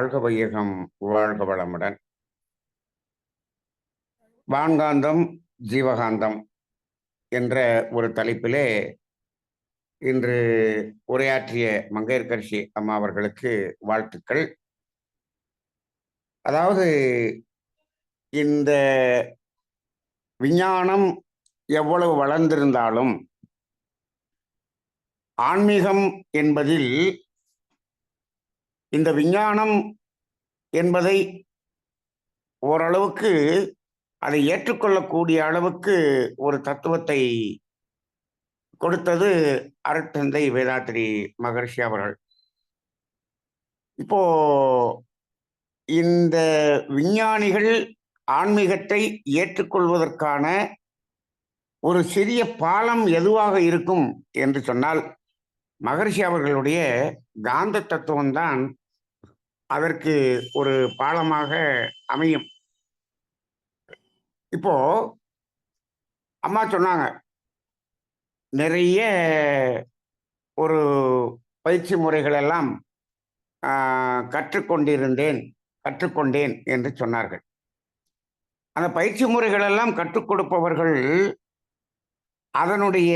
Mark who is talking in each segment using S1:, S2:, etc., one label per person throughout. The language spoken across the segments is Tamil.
S1: வாழ்க வையகம் வாழ்க வளமுடன். வான்காந்தம் ஜீவகாந்தம் என்ற ஒரு தலைப்பிலே இன்று உரையாற்றிய மங்கையர்கர்ஷி அம்மா அவர்களுக்கு வாழ்த்துக்கள். அதாவது இந்த விஞ்ஞானம் எவ்வளவு வளர்ந்திருந்தாலும் ஆன்மீகம் என்பதில் இந்த விஞ்ஞானம் என்பதை ஓரளவுக்கு அதை ஏற்றுக்கொள்ளக்கூடிய அளவுக்கு ஒரு தத்துவத்தை கொடுத்தது அருட்தந்தை வேதாத்திரி மகர்ஷி அவர்கள். இப்போ இந்த விஞ்ஞானிகள் ஆன்மீகத்தை ஏற்றுக்கொள்வதற்கான ஒரு சிறிய பாலம் எதுவாக இருக்கும் என்று சொன்னால் மகர்ஷி அவர்களுடைய காந்த தத்துவம்தான் அதற்கு ஒரு பாலமாக அமையும். இப்போ அம்மா சொன்னாங்க நிறைய ஒரு பயிற்சி முறைகளெல்லாம் கற்றுக்கொண்டிருந்தேன் கற்றுக்கொண்டேன் என்று சொன்னார்கள். அந்த பயிற்சி முறைகளெல்லாம் கற்றுக் கொடுப்பவர்கள் அதனுடைய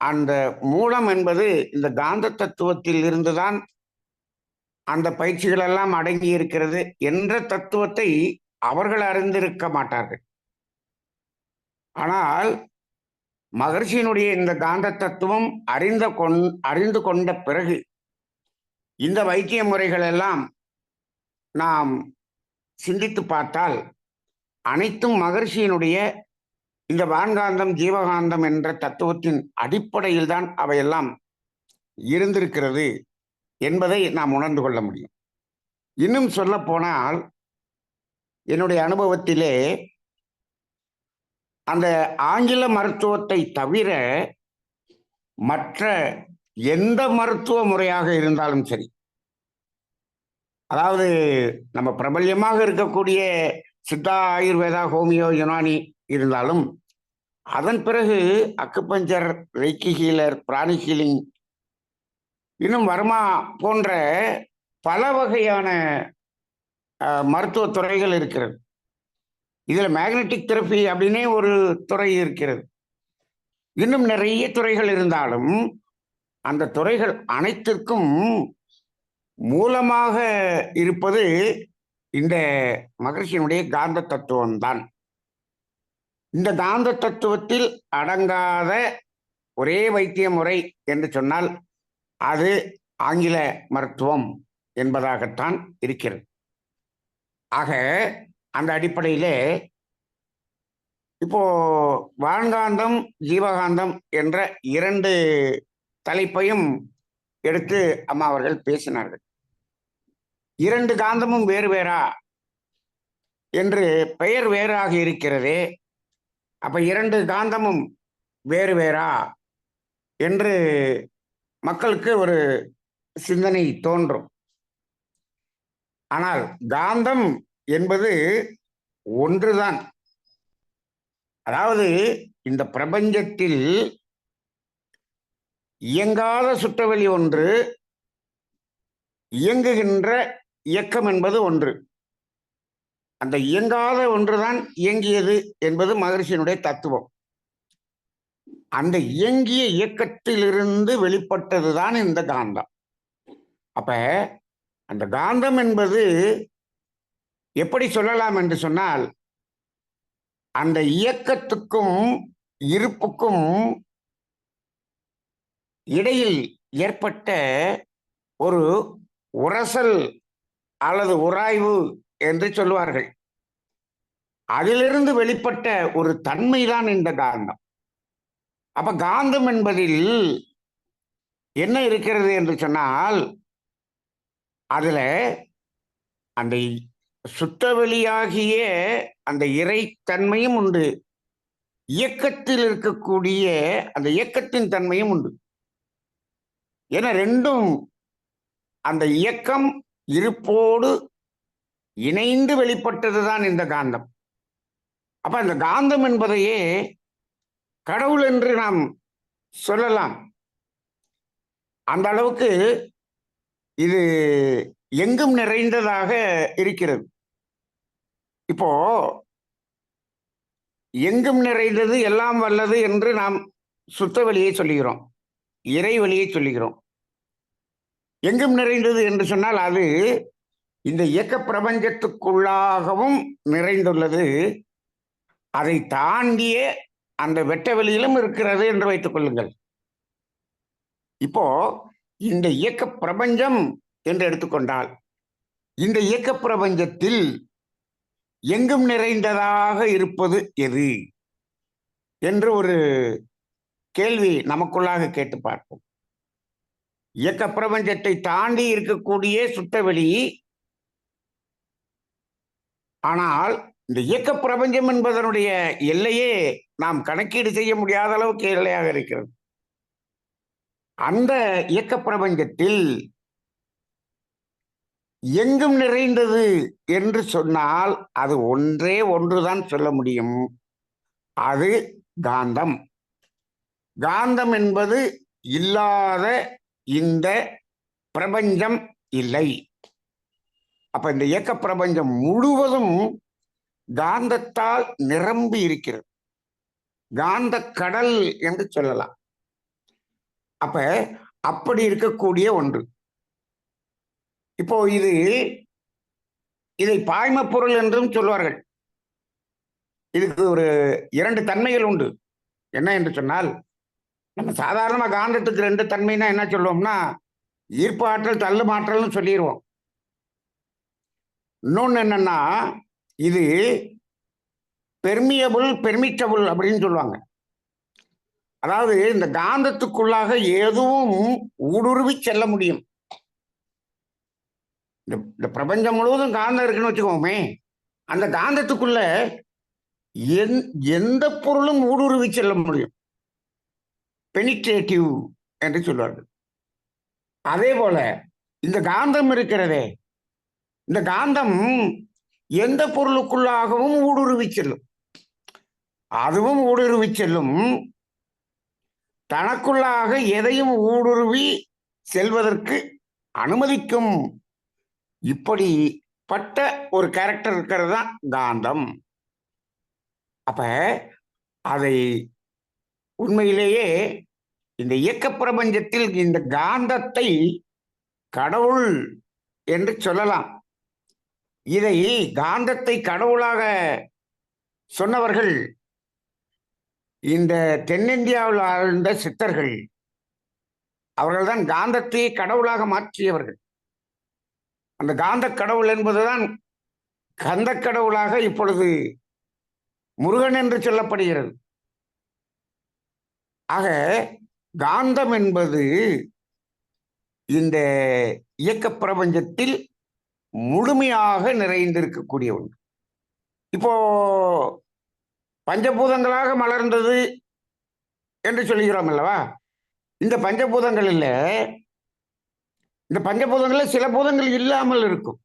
S1: அந்த மூலம் என்பது இந்த காந்த தத்துவத்தில் இருந்துதான் அந்த பயிற்சிகள் எல்லாம் அடங்கி இருக்கிறது என்ற தத்துவத்தை அவர்கள் அறிந்திருக்க மாட்டார்கள். ஆனால் மகர்ஷியினுடைய இந்த காந்த தத்துவம் அறிந்த கொண் அறிந்து கொண்ட பிறகு இந்த வைத்திய முறைகள் எல்லாம் நாம் சிந்தித்து பார்த்தால் அனைத்தும் மகர்ஷியினுடைய இந்த வான்காந்தம் ஜீவகாந்தம் என்ற தத்துவத்தின் அடிப்படையில் தான் அவையெல்லாம் இருந்திருக்கிறது. என்பதை நாம் உணர்ந்து கொள்ள முடியும். இன்னும் சொல்ல போனால் என்னுடைய அனுபவத்திலே அந்த ஆங்கில மருத்துவத்தை தவிர மற்ற எந்த மருத்துவ முறையாக இருந்தாலும் சரி அதாவது நம்ம பிரபல்யமாக இருக்கக்கூடிய சித்தா ஆயுர்வேதா ஹோமியோ யுனானி இருந்தாலும் அதன் பிறகு acupuncture reiki healer pranic healing இன்னும் வர்மா போன்ற பல வகையான மருத்துவ துறைகள் இருக்கிறது. இதில் மேக்னெட்டிக் தெரப்பி அப்படின்னே ஒரு துறை இருக்கிறது. இன்னும் நிறைய துறைகள் இருந்தாலும் அந்த துறைகள் அனைத்திற்கும் மூலமாக இருப்பது இந்த மகர்ஷியினுடைய காந்த தத்துவம் தான் இந்த காந்த தத்துவத்தில் அடங்காத ஒரே வைத்திய முறை என்று சொன்னால் அது ஆங்கில மருத்துவம் என்பதாகத்தான் இருக்கிறது. ஆக அந்த அடிப்படையிலே இப்போ வான்காந்தம் ஜீவகாந்தம் என்ற இரண்டு தலைப்பையும் எடுத்து அம்மா அவர்கள் பேசினார்கள். இரண்டு காந்தமும் வேறு வேறா என்று பெயர் வேறாக இருக்கிறதே அப்ப இரண்டு காந்தமும் வேறு வேறா என்று மக்களுக்கு ஒரு சிந்தனை தோன்றும். ஆனால் காந்தம் என்பது ஒன்றுதான். அதாவது இந்த பிரபஞ்சத்தில் இயங்காத சுற்றவெளி ஒன்று இயங்குகின்ற இயக்கம் என்பது ஒன்று. அந்த இயங்காத ஒன்றுதான் இயங்கியது என்பது மகரிஷியினுடைய தத்துவம். அந்த இயங்கிய இயக்கத்திலிருந்து வெளிப்பட்டதுதான் இந்த காந்தம். அப்ப அந்த காந்தம் என்பது எப்படி சொல்லலாம் என்று சொன்னால் அந்த இயக்கத்துக்கும் இருப்புக்கும் இடையில் ஏற்பட்ட ஒரு உரசல் அல்லது உராய்வு என்று சொல்லுவார்கள் அதிலிருந்து வெளிப்பட்ட ஒரு தன்மைதான் இந்த காந்தம். அப்ப காந்தம் என்பதில் என்ன இருக்கிறது என்று சொன்னால் அதுல அந்த சுத்தவெளியாகிய அந்த இறைத்தன்மையும் உண்டு. இயக்கத்தில் இருக்கக்கூடிய அந்த இயக்கத்தின் தன்மையும் உண்டு. என ரெண்டும் அந்த இயக்கம் இருப்போடு இணைந்து வெளிப்பட்டதுதான் இந்த காந்தம். அப்ப அந்த காந்தம் என்பதையே கடவுள் என்று நாம் சொல்லலாம். அந்த அளவுக்கு இது எங்கும் நிறைந்ததாக இருக்கிறது. இப்போ எங்கும் நிறைந்தது எல்லாம் வல்லது என்று நாம் சுத்த வழியை சொல்லுகிறோம். இறை வழியை சொல்லுகிறோம். எங்கும் நிறைந்தது என்று சொன்னால் அது இந்த இயக்க பிரபஞ்சத்துக்குள்ளாகவும் நிறைந்துள்ளது. அதை தாண்டிய அந்த வெட்ட வெளியிலும் இருக்கிறது என்று வைத்துக் கொள்ளுங்கள். இப்போ இந்த இயக்க பிரபஞ்சம் என்று எடுத்துக்கொண்டால் இந்த இயக்க பிரபஞ்சத்தில் எங்கும் நிறைந்ததாக இருப்பது எது? என்று ஒரு கேள்வி நமக்குள்ளாக கேட்டு பார்ப்போம். இயக்க பிரபஞ்சத்தை தாண்டி இருக்கக்கூடிய சுத்தவெளி ஆனால் இந்த இயக்க பிரபஞ்சம் என்பதனுடைய எல்லையே நாம் கணக்கீடு செய்ய முடியாத அளவுக்கு எல்லையாக இருக்கிறது. அந்த இயக்க பிரபஞ்சத்தில் எங்கும் நிறைந்தது என்று சொன்னால் அது ஒன்றே ஒன்றுதான் சொல்ல முடியும். அது காந்தம். காந்தம் என்பது இல்லாத இந்த பிரபஞ்சம் இல்லை. அப்ப இந்த இயக்க பிரபஞ்சம் முழுவதும் காந்தத்தால் நிரம்பி இருக்கிறது. காந்த கடல் என்று சொல்லலாம். அப்ப அப்படி இருக்கக்கூடிய ஒன்று. இப்போ இது இதை பாய்மப்பொருள் என்றும் சொல்வார்கள். இதுக்கு ஒரு இரண்டு தன்மைகள் உண்டு. என்ன என்று சொன்னால் நம்ம சாதாரணமாக காந்தத்துக்கு ரெண்டு தன்மைனா என்ன சொல்லுவோம்னா ஈர்ப்பு ஆற்றல் தள்ளு மாற்றல்னு சொல்லிடுவோம் இன்னொன்று என்னன்னா இது பெர்மியபிள் பெர்மிட்டபிள் அப்படின்னு சொல்லுவாங்க. அதாவது இந்த காந்தத்துக்குள்ளாக எதுவும் ஊடுருவி செல்ல முடியும். இந்த இந்த பிரபஞ்சம் முழுவதும் காந்தம் இருக்குன்னு வச்சுக்கோமே அந்த காந்தத்துக்குள்ள எந் எந்த பொருளும் ஊடுருவி செல்ல முடியும். பெனிட்ரேட்டிவ் என்று சொல்வார்கள். அதே போல இந்த காந்தம் இருக்கிறதே இந்த காந்தம் எந்த பொருளுக்குள்ளாகவும் ஊடுருவி செல்லும். அதுவும் ஊடுருவி செல்லும். தனக்குள்ளாக எதையும் ஊடுருவி செல்வதற்கு அனுமதிக்கும். இப்படிப்பட்ட ஒரு கேரக்டர் இருக்கிறது தான் காந்தம். அப்ப அதை உண்மையிலேயே இந்த இயக்க பிரபஞ்சத்தில் இந்த காந்தத்தை கடவுள் என்று சொல்லலாம். இதை காந்தத்தை கடவுளாக சொன்னவர்கள் இந்த தென்னிந்தியாவில் ஆழ்ந்த சித்தர்கள் அவர்கள்தான் காந்தத்தை கடவுளாக மாற்றியவர்கள். அந்த காந்த கடவுள் என்பதுதான் கந்த கடவுளாக இப்பொழுது முருகன் என்று சொல்லப்படுகிறது. ஆக காந்தம் என்பது இந்த இயக்க பிரபஞ்சத்தில் முழுமையாக நிறைந்திருக்கக்கூடிய ஒன்று இப்போ பஞ்சபூதங்களாக மலர்ந்தது என்று சொல்கிறோம் அல்லவா? இந்த பஞ்சபூதங்களில் இந்த பஞ்சபூதங்களில் சில பூதங்கள் இல்லாமல் இருக்கும்.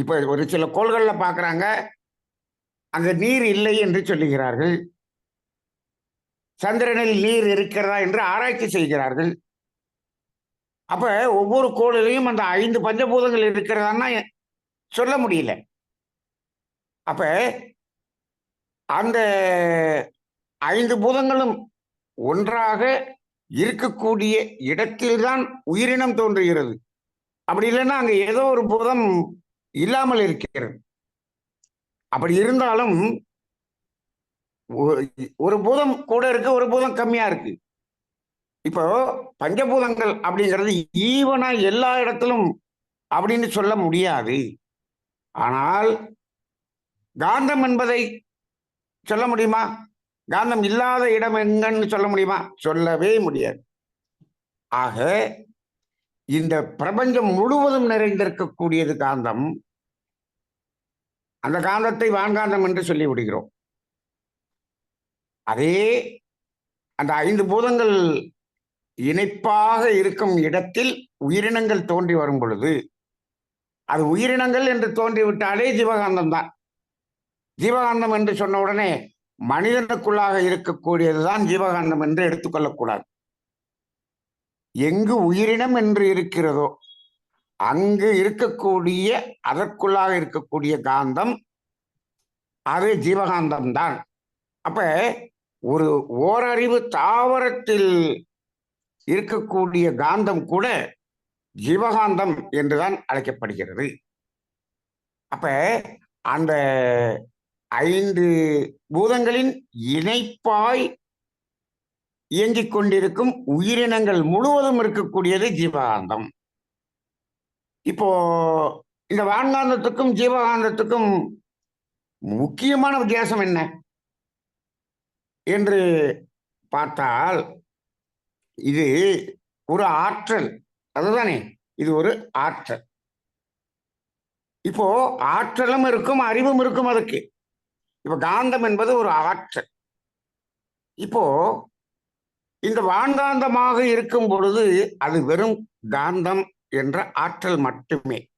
S1: இப்போ ஒரு சில கோள்களில் பார்க்குறாங்க. அங்கே நீர் இல்லை என்று சொல்லுகிறார்கள். சந்திரனில் நீர் இருக்கிறதா என்று ஆராய்ச்சி செய்கிறார்கள். அப்ப ஒவ்வொரு கோளிலையும் அந்த ஐந்து பஞ்சபூதங்கள் இருக்கிறதான்னா சொல்ல முடியல. அப்ப அந்த ஐந்து பூதங்களும் ஒன்றாக இருக்கக்கூடிய இடத்தில்தான் உயிரினம் தோன்றுகிறது. அப்படி இல்லைன்னா அங்க ஏதோ ஒரு பூதம் இல்லாமல் இருக்கிறது. அப்படி இருந்தாலும் ஒரு பூதம் கூட இருக்கு ஒரு பூதம் கம்மியா இருக்கு. இப்போ பஞ்சபூதங்கள் அப்படிங்கிறது ஈவனா எல்லா இடத்திலும் அப்படின்னு சொல்ல முடியாது. ஆனால் காந்தம் என்பதை சொல்ல முடியுமா? காந்தம் இல்லாத இடம் எங்கன்னு சொல்ல முடியுமா? சொல்லவே முடியாது. ஆக இந்த பிரபஞ்சம் முழுவதும் நிறைந்திருக்கக்கூடியது காந்தம். அந்த காந்தத்தை வான்காந்தம் என்று சொல்லி விடுகிறோம். அதே அந்த ஐந்து பூதங்கள் இணைப்பாக இருக்கும் இடத்தில் உயிரினங்கள் தோன்றி வரும் பொழுது அது உயிரினங்கள் என்று தோன்றிவிட்டாலே ஜீவகாந்தம் தான். ஜீவகாந்தம் என்று சொன்ன உடனே மனிதனுக்குள்ளாக இருக்கக்கூடியதுதான் ஜீவகாந்தம் என்று எடுத்துக்கொள்ளக்கூடாது எங்கு உயிரினம் என்று இருக்கிறதோ அங்கு இருக்கக்கூடிய அதற்குள்ளாக இருக்கக்கூடிய காந்தம் அது ஜீவகாந்தம் தான் அப்ப ஒரு ஓரறிவு தாவரத்தில் இருக்கக்கூடிய காந்தம் கூட ஜீவகாந்தம் என்றுதான் அழைக்கப்படுகிறது. அப்ப அந்த ஐந்து பூதங்களின் இணைப்பாய் இயங்கிக் கொண்டிருக்கும் உயிரினங்கள் முழுவதும் இருக்கக்கூடியது ஜீவகாந்தம். இப்போ இந்த வான்காந்தத்துக்கும் ஜீவகாந்தத்துக்கும் முக்கியமான வித்தியாசம் என்ன? என்று பார்த்தால் இது ஒரு ஆற்றல். அதுதானே? இது ஒரு ஆற்றல். இப்போ ஆற்றலும் இருக்கும் அறிவும் இருக்கும் அதுக்கு. இப்போ காந்தம் என்பது ஒரு ஆற்றல். இப்போ இந்த வான்காந்தமாக இருக்கும் பொழுது அது வெறும் காந்தம் என்ற ஆற்றல் மட்டுமே.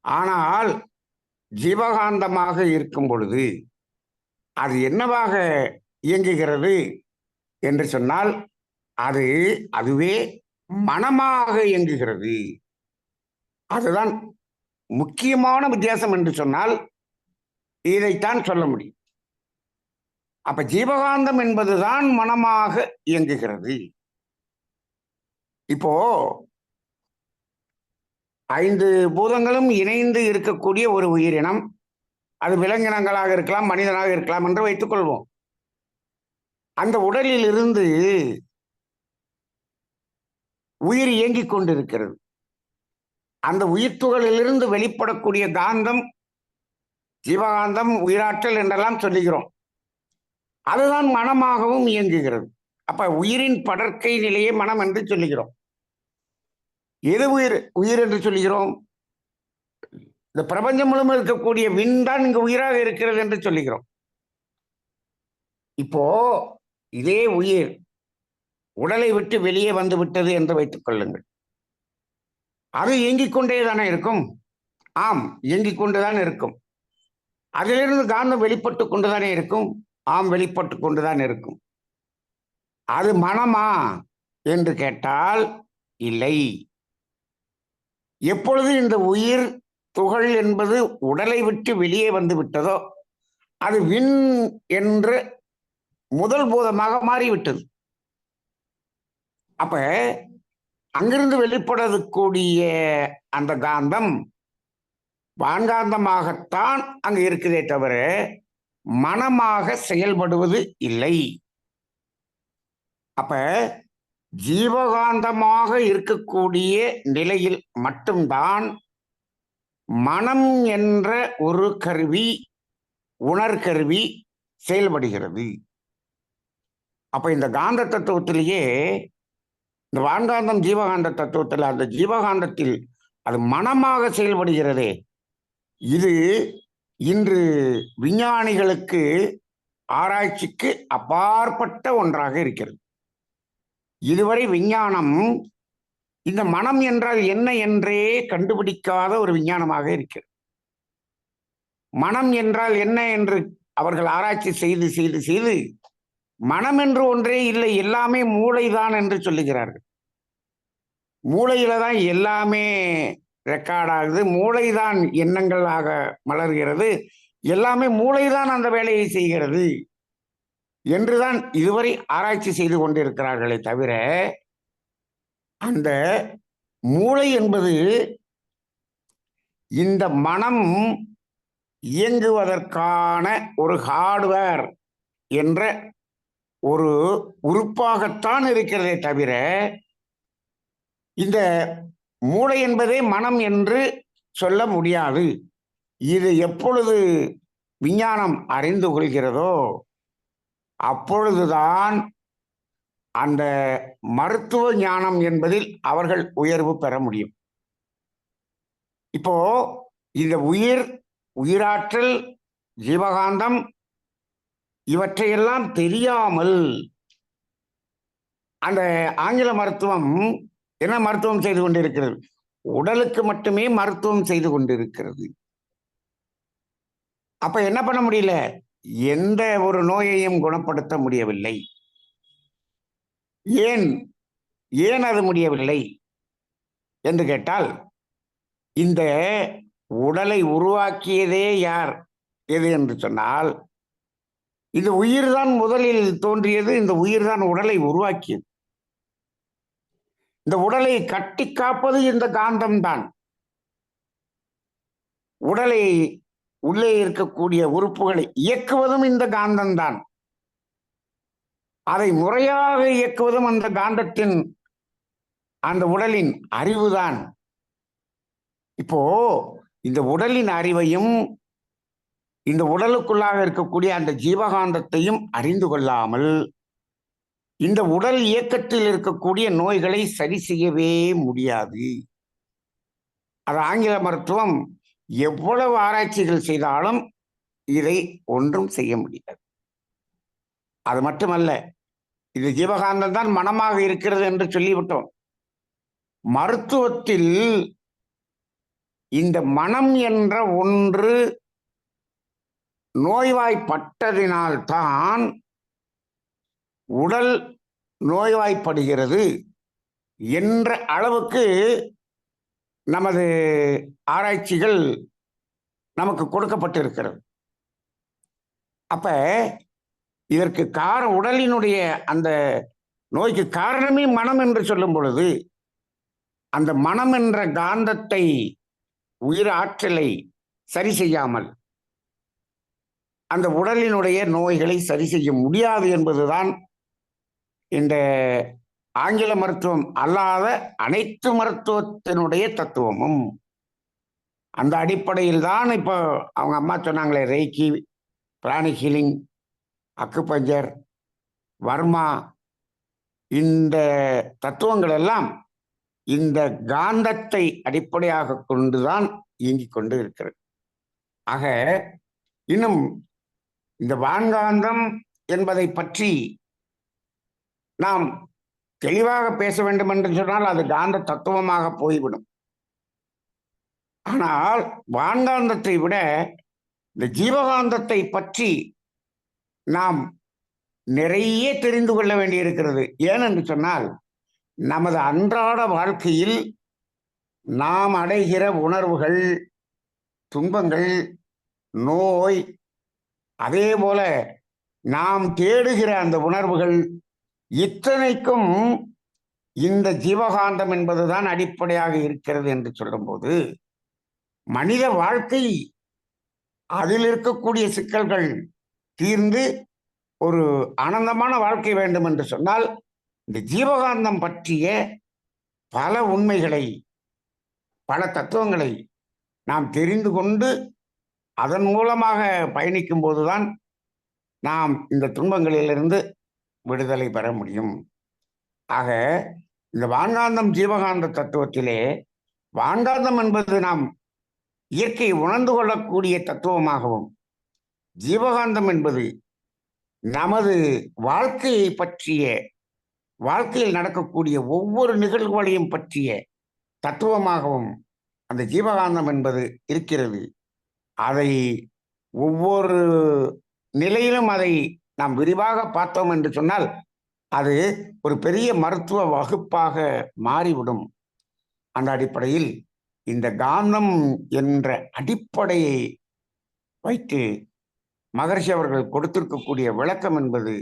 S1: ஆனால் ஜீவகாந்தமாக இருக்கும் பொழுது அது என்னவாக இயங்குகிறது என்று சொன்னால் அது அதுவே மனமாக இயங்குகிறது. அதுதான் முக்கியமான வித்தியாசம் என்று சொன்னால் இதைத்தான் சொல்ல முடியும். அப்ப ஜீவகாந்தம் என்பதுதான் மனமாக இயங்குகிறது. இப்போ ஐந்து பூதங்களும் இணைந்து இருக்கக்கூடிய ஒரு உயிரினம் அது விலங்கினங்களாக இருக்கலாம் மனிதனாக இருக்கலாம் என்று வைத்துக் கொள்வோம் அந்த உடலில் இருந்து உயிர் இயங்கிக் கொண்டிருக்கிறது. அந்த உயிர்த்துகளிலிருந்து வெளிப்படக்கூடிய காந்தம் ஜீவகாந்தம் உயிராற்றல் என்றெல்லாம் சொல்லுகிறோம். அதுதான் மனமாகவும் இயங்குகிறது. அப்ப உயிரின் படற்கை நிலையே மனம் என்று சொல்லுகிறோம். எது உயிர் உயிர் என்று சொல்லுகிறோம்? இந்த பிரபஞ்சம் முழுமை இருக்கக்கூடிய விண் தான் இங்கு உயிராக இருக்கிறது என்று சொல்லுகிறோம். இப்போ இதே உயிர் உடலை விட்டு வெளியே வந்து விட்டது என்று வைத்துக் கொள்ளுங்கள். அது இயங்கிக் கொண்டே தானே இருக்கும்? ஆம் இயங்கிக் கொண்டுதான் இருக்கும். அதிலிருந்து காந்தம் வெளிப்பட்டு கொண்டுதானே இருக்கும்? ஆம் வெளிப்பட்டு கொண்டுதான் இருக்கும். அது மனமா என்று கேட்டால் இல்லை. எப்பொழுது இந்த உயிர் துகள் என்பது உடலை விட்டு வெளியே வந்து விட்டதோ அது விண் என்று முதல் பூதமாக மாறிவிட்டது. அப்ப அங்கிருந்து வெளிப்படக்கூடிய அந்த காந்தம் வான்காந்தமாகத்தான் அங்கு இருக்குதே தவிர மனமாக செயல்படுவது இல்லை. அப்ப ஜீவகாந்தமாக இருக்கக்கூடிய நிலையில் மட்டும்தான் மனம் என்ற ஒரு கருவி உணர்கருவி செயல்படுகிறது. அப்ப இந்த காந்த தத்துவத்திலேயே இந்த வான்காந்தம் ஜீவகாந்த தத்துவத்தில் அந்த ஜீவகாந்தத்தில் அது மனமாக செயல்படுகிறதே. இது இன்று விஞ்ஞானிகளுக்கு ஆராய்ச்சிக்கு அப்பாற்பட்ட ஒன்றாக இருக்கிறது. இதுவரை விஞ்ஞானம் இந்த மனம் என்றால் என்ன என்றே கண்டுபிடிக்காத ஒரு விஞ்ஞானமாக இருக்கிறது. மனம் என்றால் என்ன என்று அவர்கள் ஆராய்ச்சி செய்து செய்து செய்து மனம் என்று ஒன்றே இல்லை எல்லாமே மூளைதான் என்று சொல்லுகிறார்கள். மூளையில தான் எல்லாமே ரெக்கார்ட் ஆகுது. மூளைதான் எண்ணங்களாக மலர்கிறது. எல்லாமே மூளைதான் அந்த வேலையை செய்கிறது என்றுதான் இதுவரை ஆராய்ச்சி செய்து கொண்டிருக்கிறார்களே தவிர அந்த மூளை என்பது இந்த மனம் இயங்குவதற்கான ஒரு ஹார்ட்வேர் என்ற ஒரு உறுப்பாகத்தான் இருக்கிறதே தவிர இந்த மூளை என்பதே மனம் என்று சொல்ல முடியாது. இது எப்பொழுது விஞ்ஞானம் அறிந்து கொள்கிறதோ அப்பொழுதுதான் அந்த மருத்துவ ஞானம் என்பதில் அவர்கள் உயர்வு பெற முடியும். இப்போ இந்த உயிர் உயிராற்றல் ஜீவகாந்தம் இவற்றையெல்லாம் தெரியாமல் அந்த ஆங்கில மருத்துவம் என்ன மருத்துவம் செய்து கொண்டிருக்கிறது? உடலுக்கு மட்டுமே மருத்துவம் செய்து கொண்டிருக்கிறது. அப்ப என்ன பண்ண முடியல? எந்த ஒரு நோயையும் குணப்படுத்த முடியவில்லை. ஏன்? ஏன் அது முடியவில்லை? என்று கேட்டால் இந்த உடலை உருவாக்கியதே யார்? எது என்று சொன்னால் இந்த உயிர்தான் முதலில் தோன்றியது இந்த உயிர் தான் உடலை உருவாக்கியது. இந்த உடலை கட்டி காப்பது இந்த காந்தம்தான். உடலை உள்ளே இருக்கக்கூடிய உறுப்புகளை இயக்குவதும் இந்த காந்தம்தான். அதை முறையாக இயக்குவதும் அந்த காந்தத்தின் அந்த உடலின் அறிவுதான். இப்போ இந்த உடலின் அறிவையும் இந்த உடலுக்குள்ளாக இருக்கக்கூடிய அந்த ஜீவகாந்தத்தையும் அறிந்து கொள்ளாமல் இந்த உடல் இயக்கத்தில் இருக்கக்கூடிய நோய்களை சரி செய்யவே முடியாது. அது ஆங்கில மருத்துவம் எவ்வளவு ஆராய்ச்சிகள் செய்தாலும் இதை ஒன்றும் செய்ய முடியாது. அது மட்டுமல்ல இது ஜீவகாந்தம் தான் மனமாக இருக்கிறது என்று சொல்லிவிட்டோம். மருத்துவத்தில் இந்த மனம் என்ற ஒன்று நோய்வாய்ப்பட்டதினால்தான் உடல் நோய்வாய்ப்படுகிறது என்ற அளவுக்கு நமது ஆராய்ச்சிகள் நமக்கு கொடுக்கப்பட்டிருக்கிறது. அப்ப இதற்கு கார உடலினுடைய அந்த நோய்க்கு காரணமே மனம் என்று சொல்லும் பொழுது அந்த மனம் என்ற காந்தத்தை உயிர் ஆற்றலை சரி செய்யாமல் அந்த உடலினுடைய நோய்களை சரி செய்ய முடியாது என்பதுதான் இந்த ஆங்கில மருத்துவம் அல்லாத அனைத்து மருத்துவத்தினுடைய தத்துவமும். அந்த அடிப்படையில் தான் இப்போ அவங்க அம்மா சொன்னாங்களே ரேக்கி பிராணி ஹீலிங் அக்குபஞ்சர் வர்மா இந்த தத்துவங்கள் எல்லாம் இந்த காந்தத்தை அடிப்படையாக கொண்டுதான் இயங்கிக் கொண்டு இருக்கிறது. ஆக இன்னும் இந்த வான்காந்தம் என்பதை பற்றி நாம் தெளிவாக பேச வேண்டும் என்று சொன்னால் அது காந்த தத்துவமாக போய்விடும். ஆனால் வான்காந்தத்தை விட இந்த ஜீவகாந்தத்தை பற்றி நாம் நிறைய தெரிந்து கொள்ள வேண்டியிருக்கிறது. ஏனென்று சொன்னால் நமது அன்றாட வாழ்க்கையில் நாம் அடைகிற உணர்வுகள் துன்பங்கள் நோய் அதே போல நாம் தேடுகிற அந்த உணர்வுகள் இத்தனைக்கும் இந்த ஜீவகாந்தம் என்பதுதான் அடிப்படையாக இருக்கிறது என்று சொல்லும்போது மனித வாழ்க்கை அதில் இருக்கக்கூடிய சிக்கல்கள் தீர்ந்து ஒரு ஆனந்தமான வாழ்க்கை வேண்டும் என்று சொன்னால் இந்த ஜீவகாந்தம் பற்றிய பல உண்மைகளை பல தத்துவங்களை நாம் தெரிந்து கொண்டு அதன் மூலமாக பயணிக்கும் போதுதான் நாம் இந்த துன்பங்களிலிருந்து விடுதலை பெற முடியும். ஆக இந்த வான்காந்தம் ஜீவகாந்த தத்துவத்திலே வான்காந்தம் என்பது நாம் இயற்கையை உணர்ந்து கொள்ளக்கூடிய தத்துவமாகவும் ஜீவகாந்தம் என்பது நமது வாழ்க்கையை பற்றிய வாழ்க்கையில் நடக்கக்கூடிய ஒவ்வொரு நிகழ்வுகளையும் பற்றிய தத்துவமாகவும் அந்த ஜீவகாந்தம் என்பது இருக்கிறது. அதை ஒவ்வொரு நிலையிலும் அதை நாம் விரிவாக பார்த்தோம் என்று சொன்னால் அது ஒரு பெரிய மருத்துவ வகுப்பாக மாறிவிடும். அந்த அடிப்படையில் இந்த காந்தம் என்ற அடிப்படையை வைத்து மகர்ஷி அவர்கள் கொடுத்திருக்கக்கூடிய விளக்கம் என்பது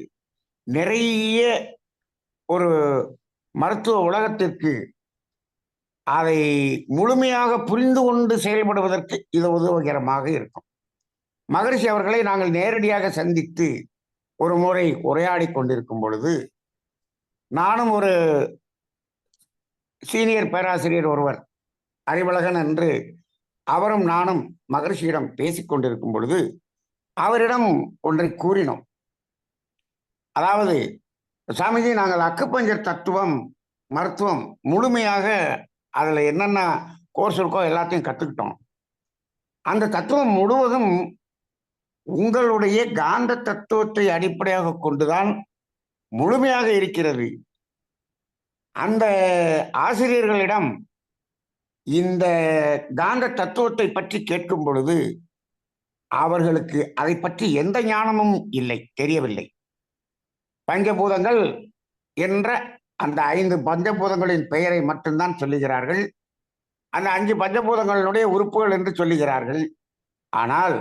S1: நிறைய ஒரு மருத்துவ உலகத்திற்கு அதை முழுமையாக புரிந்து கொண்டு செயல்படுவதற்கு இது உதவுகரமாக இருக்கும். மகரிஷி அவர்களை நாங்கள் நேரடியாக சந்தித்து ஒரு முறை உரையாடி கொண்டிருக்கும் பொழுது நானும் ஒரு சீனியர் பேராசிரியர் ஒருவர் அறிவழகன் என்று அவரும் நானும் மகரிஷியிடம் பேசிக் கொண்டிருக்கும் பொழுது அவரிடம் ஒன்றை கூறினோம். அதாவது சாமிஜி நாங்கள் அக்குப்பஞ்சர் தத்துவம் மருத்துவம் முழுமையாக அதில் என்னென்ன கோர்ஸ் இருக்கோ எல்லாத்தையும் கற்றுக்கிட்டோம் அந்த தத்துவம் முழுவதும் உங்களுடைய காந்த தத்துவத்தை அடிப்படையாக கொண்டுதான் முழுமையாக இருக்கிறது. அந்த ஆசிரியர்களிடம் இந்த காந்த தத்துவத்தை பற்றி கேட்கும் பொழுது அவர்களுக்கு அதை பற்றி எந்த ஞானமும் இல்லை தெரியவில்லை. பஞ்சபூதங்கள் என்ற அந்த ஐந்து பஞ்சபூதங்களின் பெயரை மட்டும்தான் சொல்லுகிறார்கள். அந்த அஞ்சு பஞ்சபூதங்களுடைய உறுப்புகள் என்று சொல்லுகிறார்கள். ஆனால்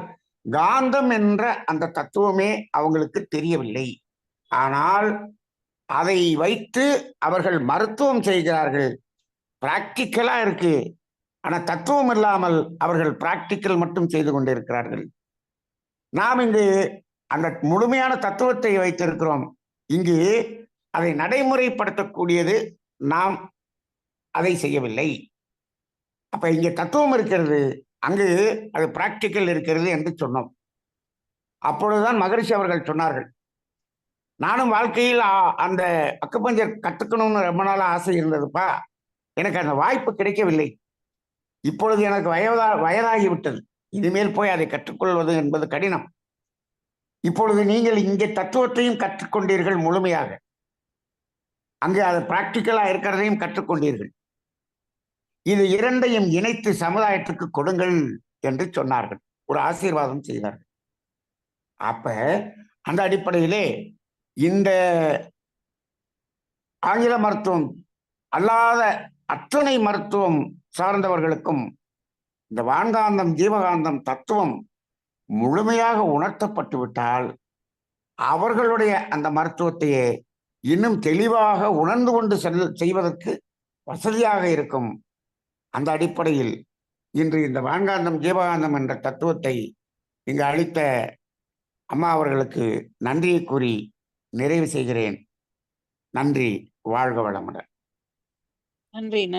S1: காந்தம் என்ற அந்த தத்துவமே அவங்களுக்கு தெரியவில்லை. ஆனால் அதை வைத்து அவர்கள் மருத்துவம் செய்கிறார்கள். பிராக்டிக்கலா இருக்கு. ஆனா தத்துவம் இல்லாமல் அவர்கள் பிராக்டிக்கல் மட்டும் செய்து கொண்டிருக்கிறார்கள். நாம் இங்கு அந்த முழுமையான தத்துவத்தை வைத்திருக்கிறோம். இங்கு அதை நடைமுறைப்படுத்தக்கூடியது நாம் அதை செய்யவில்லை. அப்ப இங்க தத்துவம் இருக்கிறது. அங்கு அது பிராக்டிக்கல் இருக்கிறது என்று சொன்னோம். அப்பொழுதுதான் மகரிஷி அவர்கள் சொன்னார்கள். நானும் வாழ்க்கையில் அந்த அக்குப்பஞ்சர் கத்துக்கணும்னு ரொம்ப நாளாக ஆசை இருந்ததுப்பா. எனக்கு அந்த வாய்ப்பு கிடைக்கவில்லை. இப்பொழுது எனக்கு வயதா வயதாகிவிட்டது. இனிமேல் போய் அதை கற்றுக்கொள்வது என்பது கடினம். இப்பொழுது நீங்கள் இங்கே தத்துவத்தையும் கற்றுக்கொண்டீர்கள் முழுமையாக. அங்கே அது பிராக்டிக்கலாக இருக்கிறதையும் கற்றுக்கொண்டீர்கள். இது இரண்டையும் இணைத்து சமுதாயத்துக்கு கொடுங்கள் என்று சொன்னார்கள். ஒரு ஆசீர்வாதம் செய்தார்கள். அப்ப அந்த அடிப்படையிலே இந்த ஆங்கில மருத்துவம் அல்லாத அத்தனை மருத்துவம் சார்ந்தவர்களுக்கும் இந்த வான்காந்தம் ஜீவகாந்தம் தத்துவம் முழுமையாக உணர்த்தப்பட்டு விட்டால் அவர்களுடைய அந்த மருத்துவத்தையே இன்னும் தெளிவாக உணர்ந்து கொண்டு செல் செய்வதற்கு வசதியாக இருக்கும் அந்த அடிப்படையில் இன்று இந்த வான்காந்தம் ஜீவகாந்தம் என்ற தத்துவத்தை இங்கு அளித்த அம்மா அவர்களுக்கு நன்றியை கூறி நிறைவு செய்கிறேன். நன்றி வாழ்க வளமுடன்.
S2: நன்றி